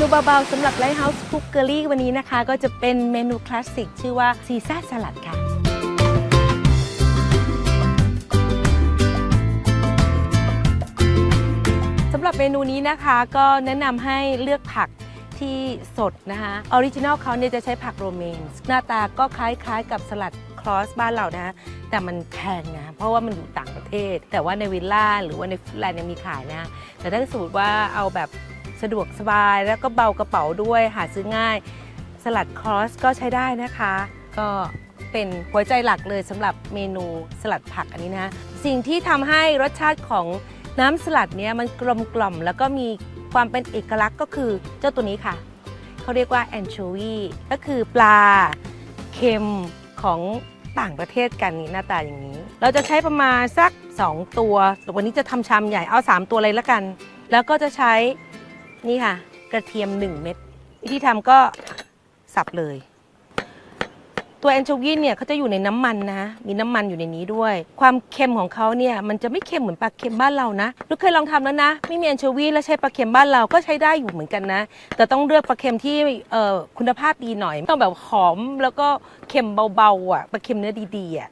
นูเบาๆสำหรับ Lighthouse Cookery วันนี้นะคะ ก็จะเป็นเมนูคลาสสิกชื่อว่าซีซ่าสลัดค่ะ สำหรับเมนูนี้นะคะก็แนะนำให้เลือกผักที่สดนะคะออริจินอลเขาเนี่ยจะใช้ผักโรเมนหน้าตาก็คล้ายๆกับสลัดครอสบ้านเรานะแต่มันแพงนะเพราะว่ามันอยู่ต่างประเทศ แต่ว่าในวิลล่าหรือว่าในฟูดแลนด์ยังมีขายนะ แต่ถ้าสมมติว่าเอาแบบ สะดวกสบายแล้วก็เบากระเป๋าด้วยหาซื้อง่าย สลัดครอสก็ใช้ได้นะคะ ก็เป็นหัวใจหลักเลยสำหรับเมนูสลัดผักอันนี้นะสิ่งที่ทำให้รสชาติของน้ำสลัดเนี้ยมันกลมกล่อมแล้วก็มีความเป็นเอกลักษณ์ก็คือเจ้าตัวนี้ค่ะ เขาเรียกว่าแอนโชวีก็คือปลาเค็มของต่างประเทศกันนี่หน้าตาอย่างนี้ เราจะใช้ประมาณสัก 2 ตัวแต่วันนี้จะทำชามใหญ่เอา 3 ตัวเลยละกัน แล้วก็จะใช้ นี่ค่ะ กระเทียม 1 เม็ดวิธีทำก็สับเลย ตัวแอนโชวีเนี่ยเขาจะอยู่ในน้ำมันนะ มีน้ำมันอยู่ในนี้ด้วย ความเค็มของเขาเนี่ยมันจะไม่เค็มเหมือนปลาเค็มบ้านเรานะลูกเคยลองทำแล้วนะ ไม่มีแอนโชวีแล้วใช้ปลาเค็มบ้านเราก็ใช้ได้อยู่เหมือนกันนะ แต่ต้องเลือกปลาเค็มที่เอ่อคุณภาพดีหน่อยต้องแบบหอมแล้วก็เค็มเบาๆอะปลาเค็มเนื้อดีๆอะ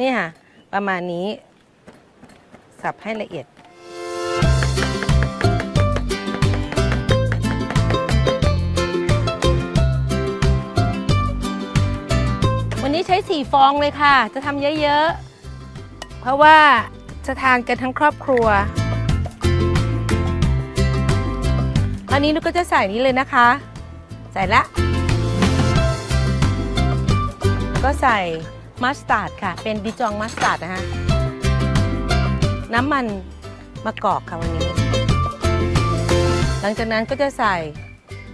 นี่ค่ะประมาณนี้สับให้ละเอียด นี้ใช้สี่ฟองเลยค่ะ จะทำเยอะๆ เพราะว่าจะทานกันทั้งครอบครัว อันนี้นุกก็จะใส่นี้เลยนะคะ ใส่ละ ก็ใส่มัสตาร์ดค่ะ เป็นดิจองมัสตาร์ดนะคะน้ำมันมะกอกค่ะวันนี้ หลังจากนั้นก็จะใส่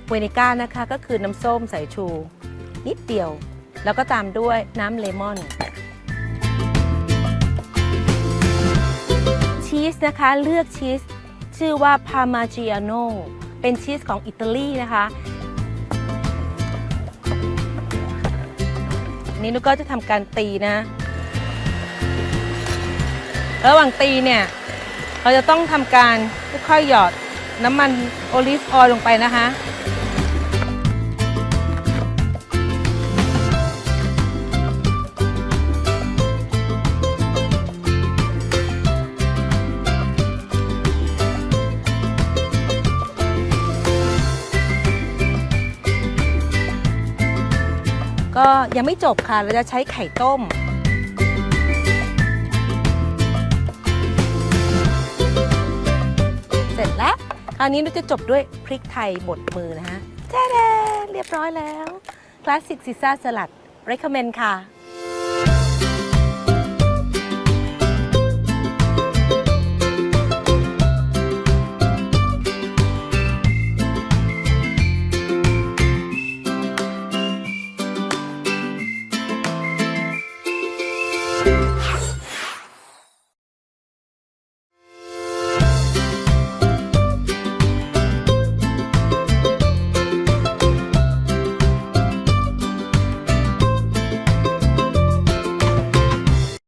เวนิก้านะคะ ก็คือน้ำส้มสายชู นิดเดียว แล้วก็ตามด้วยน้ำเลมอน ชีสนะคะเลือกชีส ชื่อว่าพามาจิอาโนเป็นชีสของอิตาลีนะคะนี้นุกก็จะทำการตีนะ ระหว่างตีเนี่ย เราจะต้องทำการค่อยๆหยอดน้ำมันโอลิฟออยล์ลงไปนะคะ ก็ยังไม่จบค่ะ เราจะใช้ไข่ต้ม เสร็จแล้ว คราวนี้เราจะจบด้วยพริกไทยบดมือนะฮะแจ้เรียบร้อยแล้วคลาสสิกซิซ่าสลัด recommend ค่ะ